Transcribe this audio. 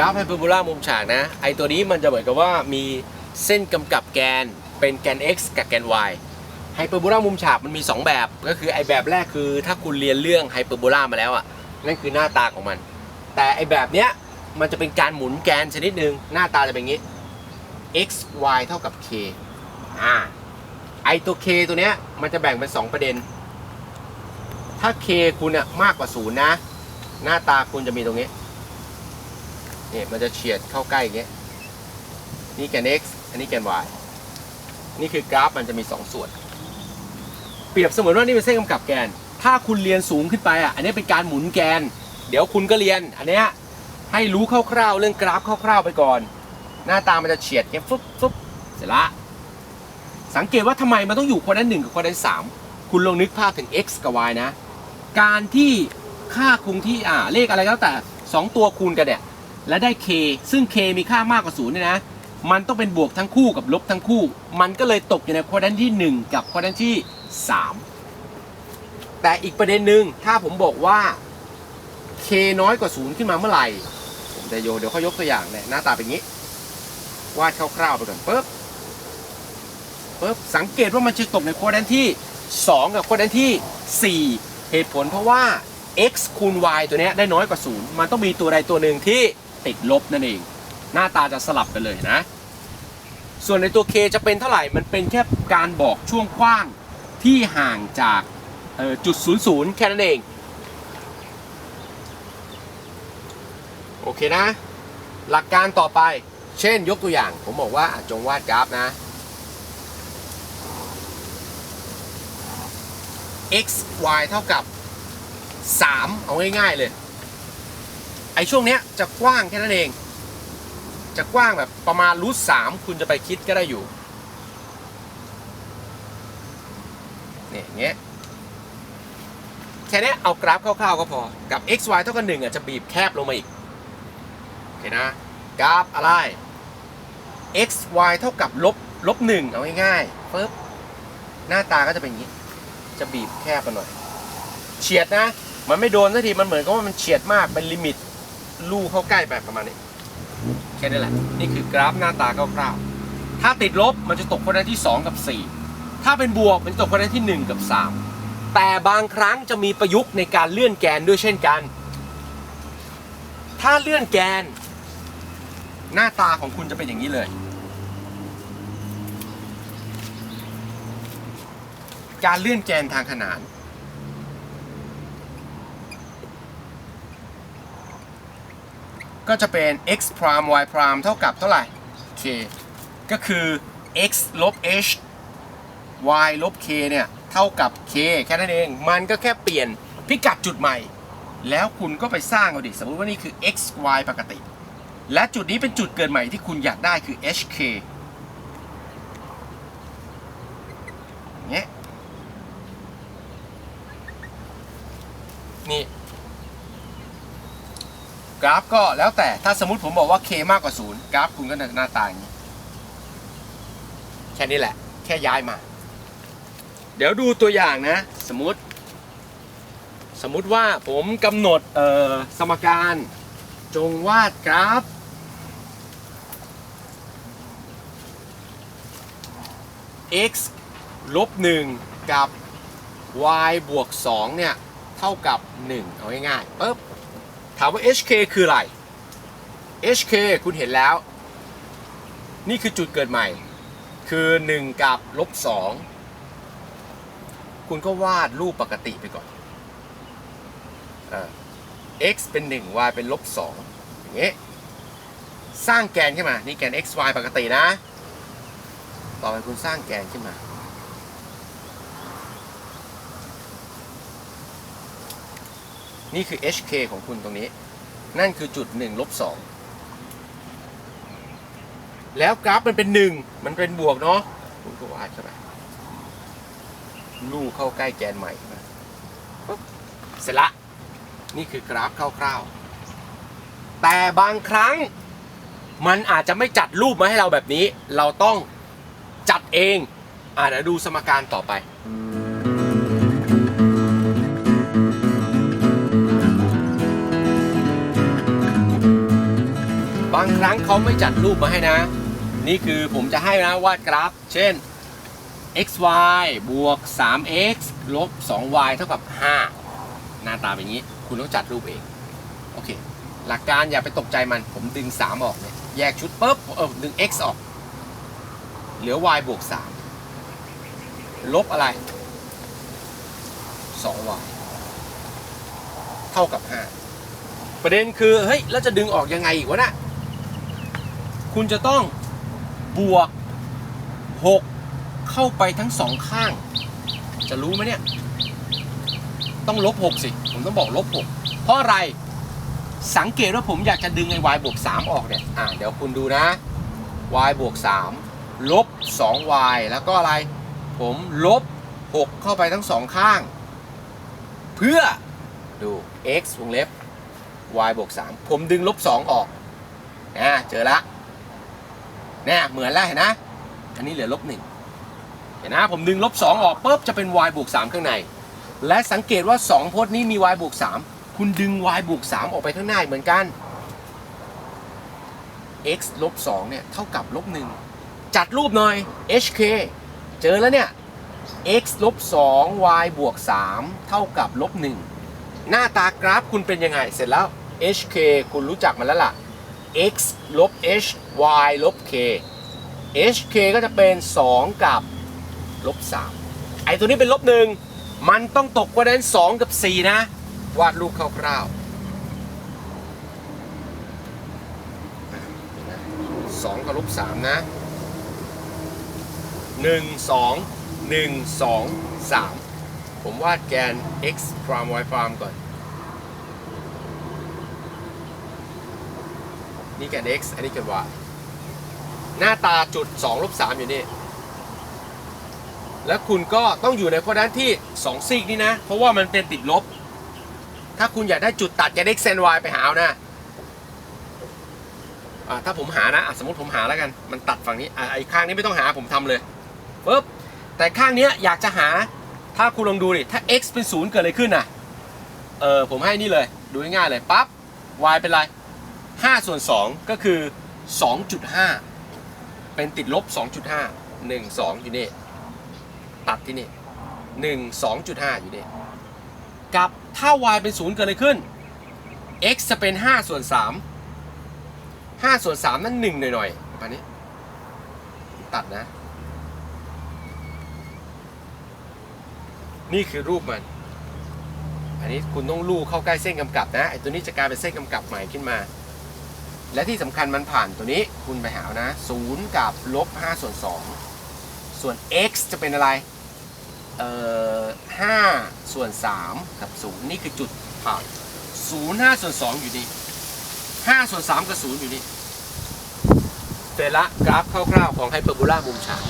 ราฟไฮเปอร์โบลามุมฉากนะ ไอตัวนี้มันจะเหมือนกับว่ามีเส้นกำกับแกนเป็นแกน x กับแกน y ไฮเปอร์โบลามุมฉากมันมี 2 แบบ ก็คือไอแบบแรกคือถ้าคุณเรียนเรื่องไฮเปอร์โบลามาแล้วอะนั่นคือหน้าตาของมัน แต่ไอแบบเนี้ยมันจะเป็นการหมุนแกนชนิดหนึ่งหน้าตาจะเป็นอย่างนี้ x y เท่ากับ k อ่าไอตัว k ตัวเนี้ยมันจะแบ่งเป็น 2 ประเด็น ถ้า k คุณอะมากกว่าศูนย์นะ หน้าตาคุณจะมีตรงนี้ เนี่ยมันจะเฉียดเข้าใกล้อย่างเงี้ยนี่แกน x อันนี้แกน y นี่คือกราฟมันจะมี 2 ส่วน เปรียบเสมือนว่านี่เป็นเส้นกำกับแกน ถ้าคุณเรียนสูงขึ้นไปอะ อันนี้เป็นการหมุนแกน เดี๋ยวคุณก็เรียน อันเนี้ยให้รู้คร่าวๆเรื่องกราฟคร่าวๆไปก่อน หน้าตามันจะเฉียดเงี้ยฟึบฟึบเสร็จละ สังเกตว่าทำไมมันต้องอยู่คนนั้นหนึ่งกับคนนั้นสามคุณลองนึกภาพถึง x กับ y นะ การที่ค่าคงที่อ่าเลขอะไรก็แล้วแต่ 2 ตัวคูณกันเนี่ย และได้ k ซึ่ง k มีค่ามากกว่า0เนี่ยนะ มันต้องเป็นบวกทั้งคู่กับลบทั้งคู่ มันก็เลยตกอยู่ในควอดรันที่ 1 กับควอดรันที่ 3 แต่อีกประเด็นหนึ่งถ้าผมบอกว่า k น้อยกว่า0ขึ้นมาเมื่อไหร่ผมจะโยเดี๋ยวเขายกตัวอย่างเนี่ยหน้าตาเป็นอย่างนี้ วาดคร่าวๆไปก่อนปุ๊บปุ๊บสังเกตว่ามันจะตกในควอดรันที่ 2 กับควอดรันที่ 4 เหตุผลเพราะว่า x คูณ y ตัวเนี้ยได้น้อยกว่า 0 มันต้องมีตัวใดตัวหนึ่งที่ ติดลบนั่นเอง หน้าตาจะสลับกันเลยนะ ส่วนในตัว k จะเป็นเท่าไหร่มันเป็นแค่การบอกช่วงกว้างที่ห่างจากเอ่อจุด00แค่นั้นเอง โอเคนะ หลักการต่อไปเช่นยกตัวอย่าง ผมบอกว่าจงวาดกราฟนะ x y เท่ากับ 3 เอาง่ายๆเลย อ้ช่วงเนี้ยจะกว้างแค่นั้นเอง จะกว้างแบบประมาณรูทสามคุณจะไปคิดก็ได้อยู่เนี่ยงเงี้ยแค่นี้เอากราฟคร่าวๆก็พอ กับ x y เท่ากับ1อะจะบีบแคบลงมาอีก โอเคนะ กราฟอะไร x y เท่ากับลบลบหนึ่งเอาง่ายๆปึ๊บหน้าตาก็จะเป็นอย่างนี้ จะบีบแคบไปหน่อย เฉียดนะ มันไม่โดนสักที มันเหมือนกับว่ามันเฉียดมาก เป็นลิมิต ลู่เข้าใกล้แบบประมาณนี้แค่นี้แหละ นี่คือกราฟหน้าตาคร่าวๆถ้าติดลบมันจะตกคนได้ที่ 2 กับ 4 ถ้าเป็นบวกมันจะตกคนได้ที่ 1 กับ 3 แต่บางครั้งจะมีประยุกต์ในการเลื่อนแกนด้วยเช่นกัน ถ้าเลื่อนแกน หน้าตาของคุณจะเป็นอย่างนี้เลย การเลื่อนแกนทางขนาน ก็จะเป็น x prime y prime เท่ากับเท่าไหร่ k ก็คือ x ลบ h y ลบ k เนี่ย เท่ากับ k แค่นั้นเอง มันก็แค่เปลี่ยนพิกัดจุดใหม่ แล้วคุณก็ไปสร้างเอาดิ สมมติว่านี่คือ x y ปกติ และจุดนี้เป็นจุดเกิดใหม่ที่คุณอยากได้คือ hk เงี้ยนี่ กราฟก็แล้วแต่ถ้าสมมติผมบอกว่า k มากกว่าศูนย์กราฟคุณก็หน้าตาอย่างนี้ แค่นี้แหละ แค่ย้ายมา เดี๋ยวดูตัวอย่างนะ สมมติ สมมติว่าผมกำหนดสมการ จงวาดกราฟ x ลบ1กับ y บวก2เนี่ย เท่ากับ 1 เอาง่ายๆปึ๊บ ถามว่า HK คืออะไร HK คุณเห็นแล้ว นี่คือจุดเกิดใหม่ คือ 1 กับลบ2คุณก็วาดรูปปกติไปก่อนอ x เป็น 1 y เป็นลบ2อย่างเงี้ยสร้างแกนขึ้นมา นี่แกน x y ปกตินะ ต่อไปคุณสร้างแกนขึ้นมา นี่คือ HK ของคุณตรงนี้ นั่นคือจุด1ลบ2แล้วกราฟมันเป็น 1 มันเป็นบวกเนาะคุณก็วาดเข้าไปลู่เข้าใกล้แกนใหม่ปุ๊บเสร็จละ นี่คือกราฟคร่าวๆ แต่บางครั้งมันอาจจะไม่จัดรูปมาให้เราแบบนี้ เราต้องจัดเองอาเดี๋ยวดูสมการต่อไปางครั้งเขาไม่จัดรูปมาให้นะ นี่คือผมจะให้นะวาดกราฟ เช่น xy บวก 3x ลบ 2y เท่ากับ 5 หน้าตาเป็นอย่างนี้ คุณต้องจัดรูปเอง โอเค หลักการอย่าไปตกใจมัน ผมดึง 3 ออกเนี่ย แยกชุดปุ๊บ เออดึง x ออก เหลือ y บวก 3 ลบอะไร 2y เท่ากับ 5 ประเด็นคือ เฮ้ย แล้วจะดึงออกยังไงอีกวะนะ คุณจะต้องบวก 6 เข้าไปทั้งสองข้าง จะรู้ไหมเนี่ย ต้องลบ 6 สิ ผมต้องบอกลบ 6 เพราะอะไรสังเกตว่าผมอยากจะดึงไอ้ y บวก 3 ออกเนี่ย อ่าเดี๋ยวคุณดูนะ y บวก 3 ลบ 2y แล้วก็อะไร ผมลบ 6 เข้าไปทั้งสองข้าง เพื่อดู x วงเล็บ y บวก 3 ผมดึงลบ 2 ออกนะเจอละ เนี่ยเหมือนแล้วเห็นนะ อันนี้เหลือลบ1เห็นนะผมดึงลบ2องออกปุ๊บจะเป็น y บวก3ข้างใน และสังเกตว่า 2พจน์นี้มี y บวก3คุณดึง y บวก3ออกไปข้างหน้าเหมือนกัน x ลบ2เนี่ยเท่ากับลบ1จัดรูปหน่อย hk เจอแล้วเนี่ย x ลบ2 y บวก3เท่ากับลบ1หน้าตากราฟคุณเป็นยังไงเสร็จแล้ว hk คุณรู้จักมันแล้วล่ะ x ลบ h y ลบ k hk ก็จะเป็น 2 กับลบ3ไอตัวนี้เป็นลบ1มันต้องตกกว่านั้น2กับ 4 นะ วาดรูปคร่าวๆสองกับลบ3นะ 1 2 1 2 3 ผมวาดแกน x prime y prime ก่อน นี่แกน x อันนี้แกน y หน้าตาจุด2ลบ3อยู่นี่ แล้วคุณก็ต้องอยู่ในโคด้านที่ 2 ซีกนี่นะ เพราะว่ามันเป็นติดลบ ถ้าคุณอยากได้จุดตัดแกน x แกน y ไปหาเอานะอ่าถ้าผมหานะะสมมติผมหาแล้วกัน มันตัดฝั่งนี้อะไอ้ข้างนี้ไม่ต้องหาผมทำเลยปุ๊บแต่ข้างเนี้ยอยากจะหาถ้าคุณลองดูดิถ้า x เป็นศูนย์เกิดอะไรขึ้นน่ะเออผมให้นี่เลย ดูง่ายๆเลยปั๊บ y เป็นไร 5 ส่วน 2 ก็คือ 2.5 เป็นติดลบ 2.5 1 2 อยู่นี่ ตัดที่นี่ 1 2.5 อยู่นี่ กับถ้า y เป็น 0 เกิดอะไรขึ้น x จะเป็น 5 ส่วน 3 5 ส่วน 3 นั่น 1 หน่อยๆประมาณนี้ ตัดนะ นี่คือรูปมันอันนี้คุณต้องลู่เข้าใกล้เส้นกำกับนะไอ้ตัวนี้จะกลายเป็นเส้นกำกับใหม่ขึ้นมา และที่สำคัญมันผ่านตัวนี้คุณไปหานะ0กับลบ5ส่วน2ส่วน x จะเป็นอะไร เอ่อ5ส่วน3กับ0นี่คือจุดผ่าน0 5ส่วน2อยู่นี่5ส่วน3กับ0อยู่นี่เสร็จละกราฟคร่าวๆของไฮเปอร์โบลามุมฉาก